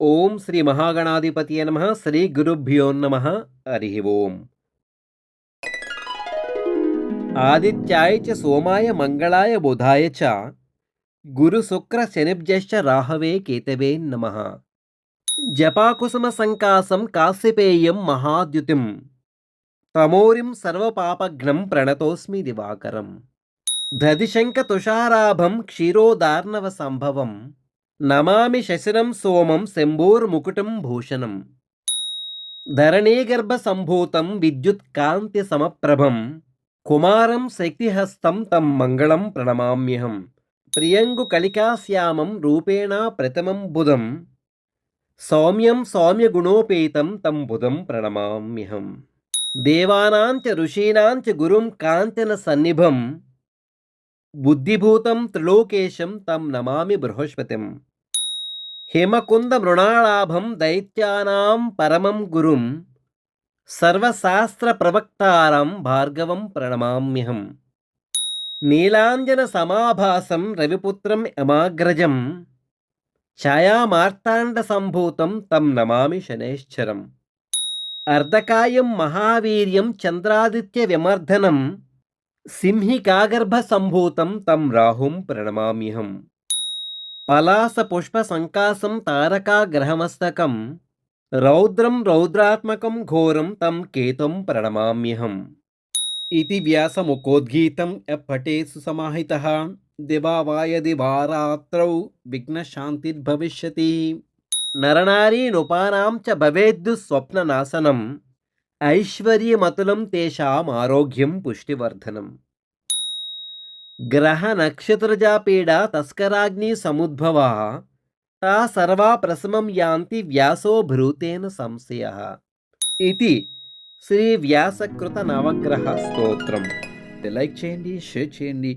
ఓం శ్రీ మహాగణాధిపతి నమ. శ్రీ గురుభ్యో నమ. హరి ఓం. ఆదిత్యాయ చ సోమాయ మంగళాయ బుధాయ చ గురు శుక్ర శనిబ్జశ్చ రాహవే కేతవే నమ. జపాకుసుమ సంకాసం కాశ్యపేయం మహాద్యుతిం. తమోరిం సర్వపాపఘ్నం ప్రణతోస్మి దివాకరం. దధిశంక తుషారాభం క్షీరోదార్ణవ సంభవం. నమామి శశిరం సోమం శంభోర్ముకుటం భూషణం. ధరణీగర్భ సంభూతం విద్యుత్కాంతి సమప్రభం. కుమారం శక్తిహస్తం తం మంగళం ప్రణమామ్యహం. ప్రియంగు కలికాశ్యామం రూపేణ ప్రథమం బుధం. సౌమ్యం సౌమ్యగుణోపేతం తం బుధం ప్రణమామ్యహం. దేవానాంచ ఋషీణాంచ గురుం కాంచన సన్నిభం. బుద్ధిభూతం త్రిలోకేశం తం నమామి బృహస్పతిం. హిమకుంద మృణాళాభం దైత్యానాం పరమం గురుం సర్వశాస్త్ర ప్రవక్తారం భార్గవం ప్రణమామ్యహం. నీలాంజన సమాభాసం రవిపుత్రం యమాగ్రజం. ఛాయామార్తాండ సంభూతం తం నమామి శనేశ్చరం అర్ధకాయం మహావీర్యం చంద్రాదిత్య విమర్ధనం సింహికాగర్భ సంభూతం తం రాహుం ప్రణమామ్యహం. పలాస పుష్ప సంకాసం తారకా గ్రహమస్తకం రౌద్రం రౌద్రాత్మకం ఘోరం తం కేతం ప్రణమామ్యహం. ఇది వ్యాసముఖోద్గీతం ఎప్పటే సుసమాహిత దివావాయ దివారాత్రౌ విఘ్నశాంతిర్భవిష్యతి. నరనారీనుపానాం చ భవేద్దు స్వప్ననాశనం. ఐశ్వర్యమతులం తేషాం ఆరోగ్యం పుష్టివర్ధనం. గ్రహ నక్షత్రజాపీడ తస్కరాగ్ని సముద్భవ తా సర్వా ప్రసమం యాంతి వ్యాసో భ్రూతేన సంశయ. ఇది శ్రీ వ్యాసకృత నవగ్రహ స్తోత్రం. లైక్ చేయండి షేర్ చేయండి.